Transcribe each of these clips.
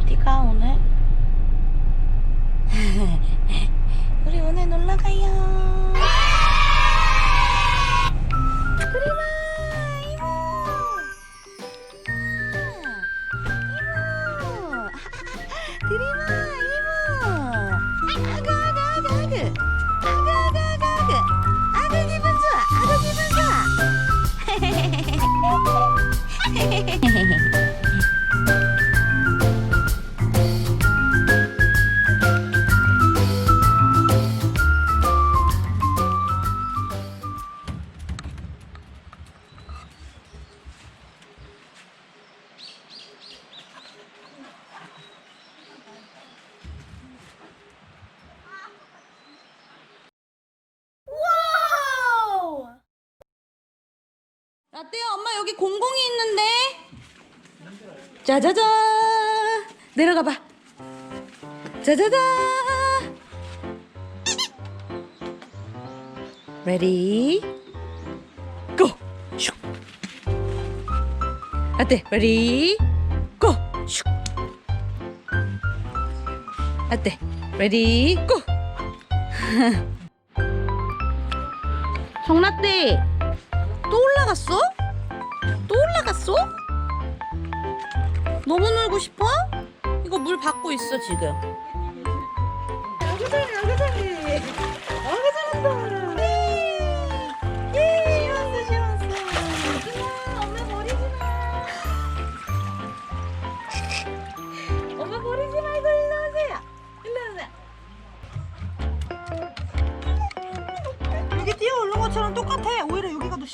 어디가 오늘? 우리 오늘 놀러 가요. 그림아, 이모. 이모. 드림아, 라떼야 엄마 여기 공공이 있는데? 짜자잔 내려가 봐. 짜자잔 레디 고 슉. 라떼 레디 고 슉. 라떼 레디 고 정라떼 또 올라갔어? 또 올라갔어? 너무 놀고 싶어? 이거 물 받고 있어 지금. 아구자리 아구자리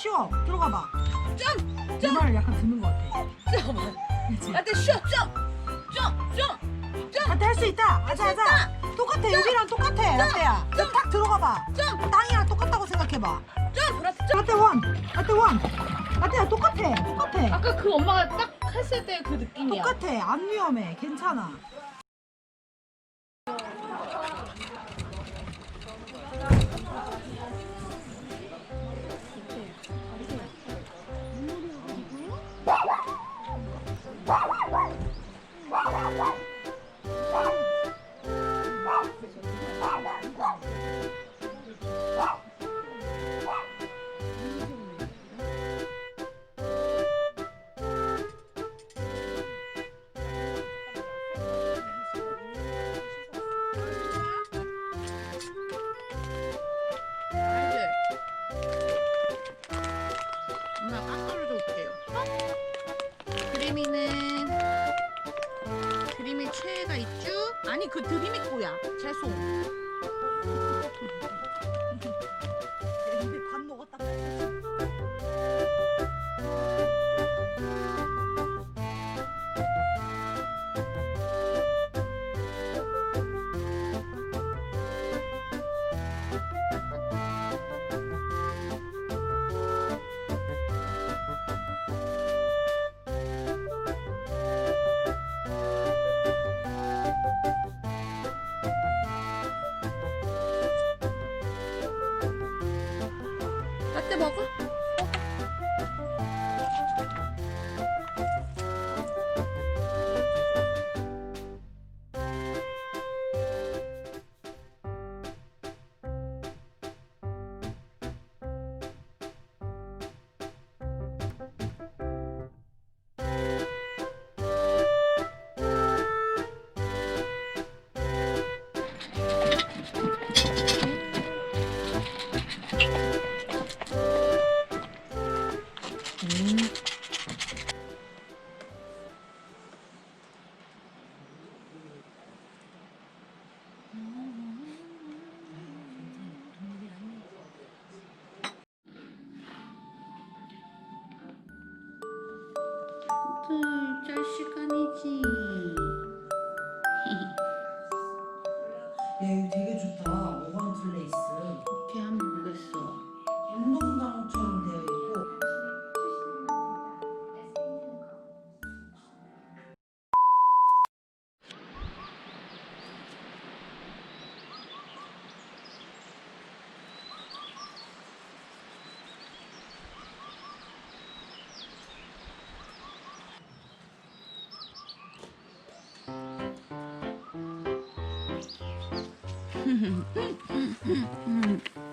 쉬워. 들어가 봐. 점! 내 말을 약간 듣는 것 같아. 점! 그렇지? 라떼 쉬어 점! 점! 점! 점! 나한테 할 수 있다. 하자 하자. 똑같아. 여기랑 똑같아. 라떼야. 점. 딱 들어가 봐. 점! 땅이랑 똑같다고 생각해 봐. 점! 라떼 점! 라떼 원. 라떼 원. 라떼야 똑같아. 똑같아. 아까 그 엄마가 딱 했을 때 그 느낌이야. 똑같아. 안 위험해. 괜찮아. 드림이는 드림이 최애가 있죠? 아니 그 드림이 거야. 죄송. 라떼 둘, 짤 시간이지.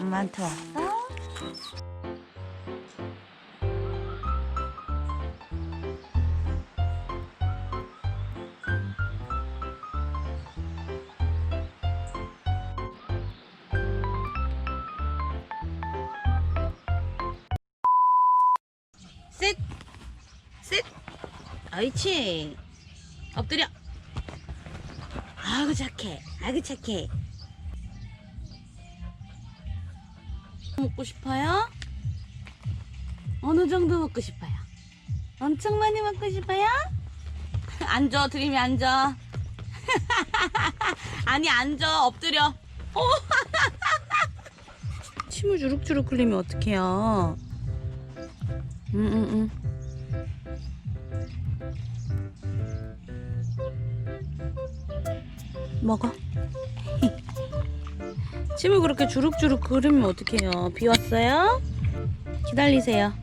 왔어? 셋! 셋! 옳지. 엎드려. 아이고 착해. 아이고 착해. 먹고 싶어요? 어느 정도 먹고 싶어요? 엄청 많이 먹고 싶어요? 앉아, 드림이 앉아. 아니, 앉아, 엎드려. 어. 침을 주룩주룩 흘리면 어떡해요? 응, 응, 응. 먹어. 침을 그렇게 주룩주룩 흐르면 어떡해요? 비 왔어요? 기다리세요.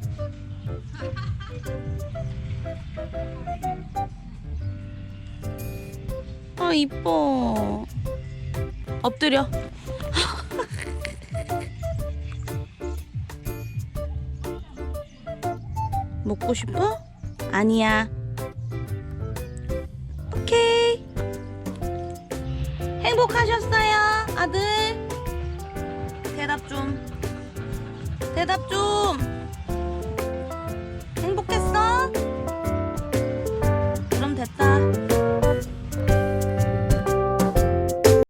아, 이뻐. 엎드려. 먹고 싶어? 아니야. 대답 좀. 대답 좀.